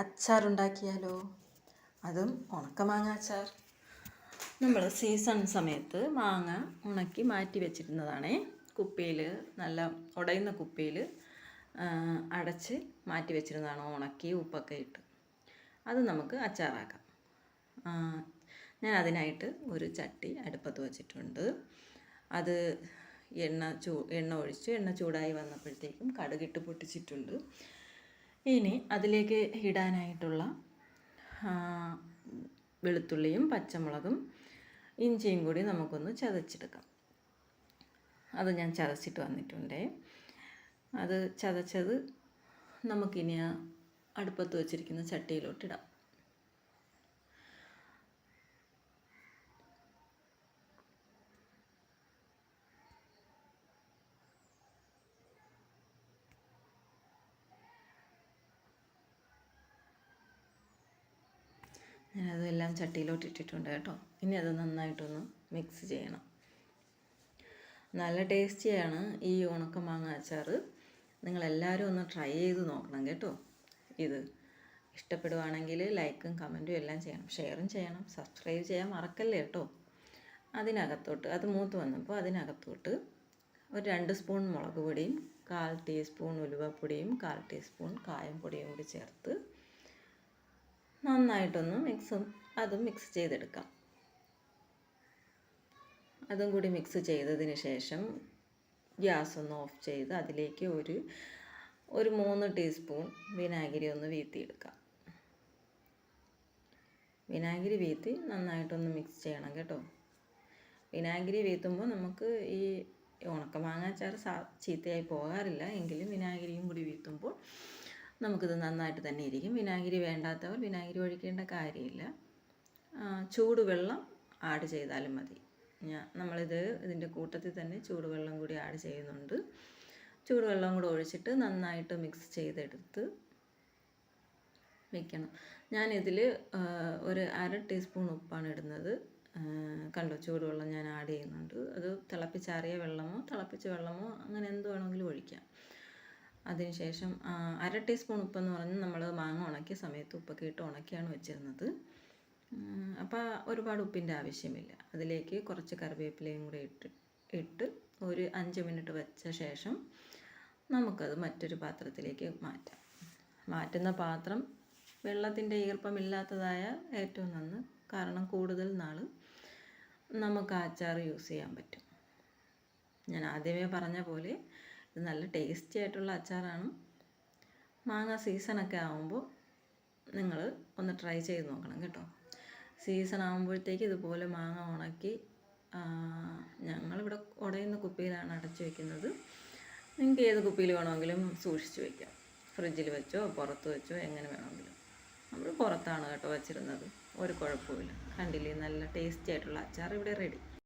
അച്ചാറുണ്ടാക്കിയാലോ? അതും ഉണക്കമാങ്ങ അച്ചാർ. നമ്മൾ സീസൺ സമയത്ത് മാങ്ങ ഉണക്കി മാറ്റി വെച്ചിരുന്നതാണേ. കുപ്പിയിൽ നല്ല ഉടയുന്ന കുപ്പിയിൽ അടച്ച് മാറ്റി വെച്ചിരുന്നതാണ് ഉണക്കി ഉപ്പൊക്കെ ഇട്ട്. അത് നമുക്ക് അച്ചാറാക്കാം. ഞാൻ അതിനായിട്ട് ഒരു ചട്ടി അടുപ്പത്ത് വച്ചിട്ടുണ്ട്. അത് എണ്ണ ചൂ എണ്ണ ഒഴിച്ച് എണ്ണ ചൂടായി വന്നപ്പോഴത്തേക്കും കടുകിട്ട് പൊട്ടിച്ചിട്ടുണ്ട്. ഇനി അതിലേക്ക് ഇടാനായിട്ടുള്ള വെളുത്തുള്ളിയും പച്ചമുളകും ഇഞ്ചിയും കൂടി നമുക്കൊന്ന് ചതച്ചെടുക്കാം. അത് ഞാൻ ചതച്ചിട്ട് വന്നിട്ടുണ്ട്. അത് ചതച്ചത് നമുക്കിനി അടുപ്പത്ത് വച്ചിരിക്കുന്ന ചട്ടിയിലോട്ടിടാം ഞാനതെല്ലാം ചട്ടിയിലോട്ട് ഇട്ടിട്ടുണ്ട് കേട്ടോ. ഇനി അത് നന്നായിട്ടൊന്ന് മിക്സ് ചെയ്യണം. നല്ല ടേസ്റ്റിയാണ് ഈ ഉണക്ക മാങ്ങ അച്ചാർ. നിങ്ങളെല്ലാവരും ഒന്ന് ട്രൈ ചെയ്ത് നോക്കണം കേട്ടോ. ഇത് ഇഷ്ടപ്പെടുവാണെങ്കിൽ ലൈക്കും കമന്റും എല്ലാം ചെയ്യണം. ഷെയറും ചെയ്യണം. സബ്സ്ക്രൈബ് ചെയ്യാൻ മറക്കല്ലേ കേട്ടോ. അതിനകത്തോട്ട് അത് മൂത്ത് വന്നപ്പോൾ അതിനകത്തോട്ട് ഒരു രണ്ട് സ്പൂൺ മുളക് പൊടിയും കാൽ ടീസ്പൂൺ ഉലുവപ്പൊടിയും കാൽ ടീസ്പൂൺ കായം പൊടിയും കൂടി ചേർത്ത് നന്നായിട്ടൊന്ന് മിക്സും അതും മിക്സ് ചെയ്തെടുക്കാം. അതും കൂടി മിക്സ് ചെയ്തതിന് ശേഷം ഗ്യാസ് ഒന്ന് ഓഫ് ചെയ്ത് അതിലേക്ക് ഒരു ഒരു മൂന്ന് ടീസ്പൂൺ വിനാഗിരി ഒന്ന് വീത്തിയെടുക്കാം. വിനാഗിരി വീത്തി നന്നായിട്ടൊന്ന് മിക്സ് ചെയ്യണം കേട്ടോ. വിനാഗിരി വീത്തുമ്പോൾ നമുക്ക് ഈ ഉണക്കമാങ്ങ അച്ചാർ സാ ചീത്തയായി പോകാറില്ല. എങ്കിലും വിനാഗിരിയും കൂടി വീത്തുമ്പോൾ നമുക്കിത് നന്നായിട്ട് തന്നെ ഇരിക്കും. വിനാഗിരി വേണ്ടാത്തവർ വിനാഗിരി ഒഴിക്കേണ്ട കാര്യമില്ല. ചൂടുവെള്ളം ആഡ് ചെയ്താലും മതി. ഞാൻ നമ്മളിത് ഇതിന്റെ കൂട്ടത്തിൽ തന്നെ ചൂടുവെള്ളം കൂടി ആഡ് ചെയ്യുന്നുണ്ട്. ചൂടുവെള്ളം കൂടെ ഒഴിച്ചിട്ട് നന്നായിട്ട് മിക്സ് ചെയ്തെടുത്ത് വെക്കണം. ഞാനിതിൽ ഒരു അര ടീസ്പൂൺ ഉപ്പാണ് ഇടുന്നത്. കണ്ടോ ചൂടുവെള്ളം ഞാൻ ആഡ് ചെയ്യുന്നുണ്ട്. അത് തിളപ്പിച്ചാറിയ വെള്ളമോ തിളപ്പിച്ച വെള്ളമോ അങ്ങനെ എന്ത് വേണമെങ്കിലും ഒഴിക്കാം. അതിനുശേഷം അര ടീസ്പൂൺ ഉപ്പെന്ന് പറഞ്ഞ് നമ്മൾ മാങ്ങ ഉണക്കിയ സമയത്ത് ഉപ്പൊക്കെ ഇട്ട് ഉണക്കിയാണ് വെച്ചിരുന്നത്. അപ്പോൾ ഒരുപാട് ഉപ്പിന്റെ ആവശ്യമില്ല. അതിലേക്ക് കുറച്ച് കറിവേപ്പിലയും കൂടെ ഇട്ട് ഇട്ട് ഒരു അഞ്ച് മിനിറ്റ് വെച്ച ശേഷം നമുക്കത് മറ്റൊരു പാത്രത്തിലേക്ക് മാറ്റാം. മാറ്റുന്ന പാത്രം വെള്ളത്തിന്റെ ഈർപ്പമില്ലാത്തതായ ഏറ്റവും നന്ന് കാരണം കൂടുതൽ നാൾ നമുക്ക് അച്ചാർ യൂസ് ചെയ്യാൻ പറ്റും. ഞാൻ ആദ്യമേ പറഞ്ഞ പോലെ ഇത് നല്ല ടേസ്റ്റി ആയിട്ടുള്ള അച്ചാറാണ്. മാങ്ങ സീസണൊക്കെ ആകുമ്പോൾ നിങ്ങൾ ഒന്ന് ട്രൈ ചെയ്ത് നോക്കണം കേട്ടോ. സീസൺ ആകുമ്പോഴത്തേക്ക് ഇതുപോലെ മാങ്ങ ഉണക്കി ഞങ്ങളിവിടെ ഉടയുന്ന കുപ്പിയിലാണ് അടച്ചു വെക്കുന്നത്. നിങ്ങൾക്ക് ഏത് കുപ്പിയിൽ വേണമെങ്കിലും സൂക്ഷിച്ച് വെക്കാം. ഫ്രിഡ്ജിൽ വെച്ചോ പുറത്ത് വെച്ചോ എങ്ങനെ വേണമെങ്കിലും. നമ്മൾ പുറത്താണ് കേട്ടോ വെച്ചിരുന്നത്. ഒരു കുഴപ്പമില്ല കണ്ടില്ലേ? നല്ല ടേസ്റ്റി ആയിട്ടുള്ള അച്ചാർ ഇവിടെ റെഡി